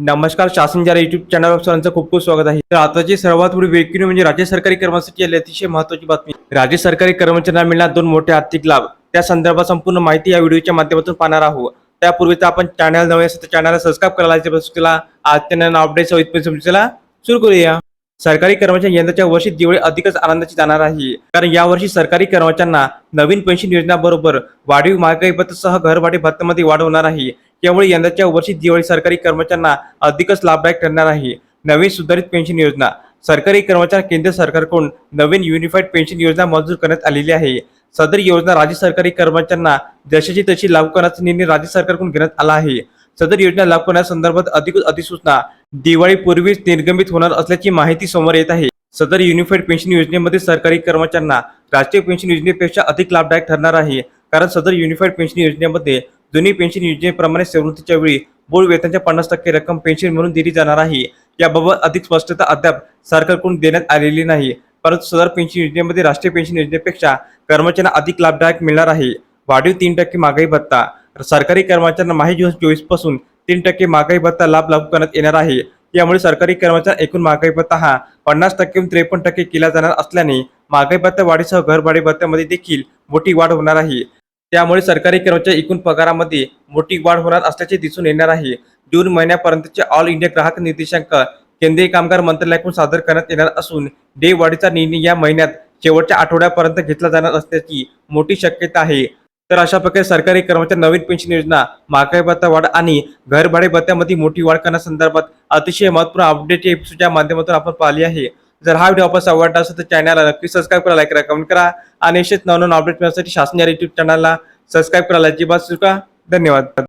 नमस्कार शासन जरा युट्यूब चॅनलवर सर्वांचं खूप खूप स्वागत आहे. तर आताची सर्वात पुढे वेगळी म्हणजे राज्य सरकारी कर्मचारी आली अतिशय महत्वाची बातमी. राज्य सरकारी कर्मचाऱ्यांना मिळणार दोन मोठे आर्थिक लाभ. त्या संदर्भात संपूर्ण माहिती या व्हिडिओच्या माध्यमातून पाहणार आहोत. त्यापूर्वी तर आपण चॅनल नवे असेल तर चॅनलला सबस्क्राईब करायला त्याला आजच्या अपडेट समजूला सुरू करूया. सरकारी कर्मचारी यंदाच्या वर्षी दिवाळी अधिकच आनंदाची जाणार आहे. कारण यावर्षी सरकारी कर्मचाऱ्यांना नवीन पेन्शन योजना बरोबर वाढीव महागाई भत्तासह घरभाडे भत्त्यामध्ये वाढ होणार आहे. त्यामुळे यंदाच्या वर्षी दिवाळी सरकारी कर्मचाऱ्यांना अधिकच लाभदायक ठरणार आहे. नवीन सुधारित पेन्शन योजना. सरकारी कर्मचारी केंद्र सरकारकडून नवीन युनिफाईड पेन्शन योजना मंजूर करण्यात आलेली आहे. सदर योजना राज्य सरकारी कर्मचाऱ्यांना जशाची तशी लागू करण्याचा निर्णय राज्य सरकारकडून घेण्यात आला आहे. सदर योजना लागू करण्यासंदर्भात अधिक अधिसूचना दिवाळीपूर्वीच निर्गमित होणार असल्याची माहिती समोर येत आहे. सदर युनिफाईड पेन्शन योजनेमध्ये सरकारी कर्मचाऱ्यांना राष्ट्रीय पेन्शन योजनेपेक्षा अधिक लाभदायक ठरणार आहे. कारण सदर युनिफाईड पेन्शन योजनेमध्ये दोन्ही पेन्शन योजनेप्रमाणे सेवृत्तीच्या वेळी मूळ वेतनाच्या पन्नास टक्के रक्कम पेन्शन म्हणून दिली जाणार आहे. याबाबत अधिक स्पष्टता अद्याप सरकारकडून देण्यात आलेली नाही. परंतु सदर पेन्शन योजनेमध्ये राष्ट्रीय पेन्शन योजनेपेक्षा कर्मचाऱ्यांना अधिक लाभदायक मिळणार आहे. वाढीव तीन टक्के महागाई भत्ता. सरकारी कर्मचाऱ्यांना माही जून चोवीसपासून तीन टक्के महागाई भत्ता लाभ लागू करण्यात येणार आहे. यामुळे सरकारी कर्मचारी एकूण महागाई भत्ता हा पन्नास टक्के त्रेपन्न टक्के केला जाणार असल्याने महागाई भत्ता वाढीसह घरभाडे भत्त्यामध्ये देखील मोठी वाढ होणार आहे. त्यामुळे सरकारी कर्मचारी एकूण पगारामध्ये मोठी वाढ होणार असल्याचे दिसून येणार आहे. जून महिन्यापर्यंतचे ऑल इंडिया ग्राहक निर्देशांक केंद्रीय कामगार मंत्रालयाकडून सादर करण्यात येणार असून डे वाढीचा निर्णय या महिन्यात शेवटच्या आठवड्यापर्यंत घेतला जाणार असल्याची मोठी शक्यता आहे. तर अशा प्रकारे सरकारी कर्मचारी नवीन पेन्शन योजना महागाई भत्ता वाढ आणि घरभाडे भत्त्यामध्ये मोठी वाढ करण्यासंदर्भात अतिशय महत्त्वपूर्ण अपडेट या एपिसोडच्या माध्यमातून आपण पाहिली आहे. जर हा व्हिडिओ आपण आवडला असेल तर चॅनलला नक्की सबस्क्राईब करा लाईक करा कमेंट करा. आणि असेच नवनवीन अपडेट मिळण्यासाठी शासन या युट्यूब चॅनलला सबस्क्राईब करायला अजिबात चुका धन्यवाद.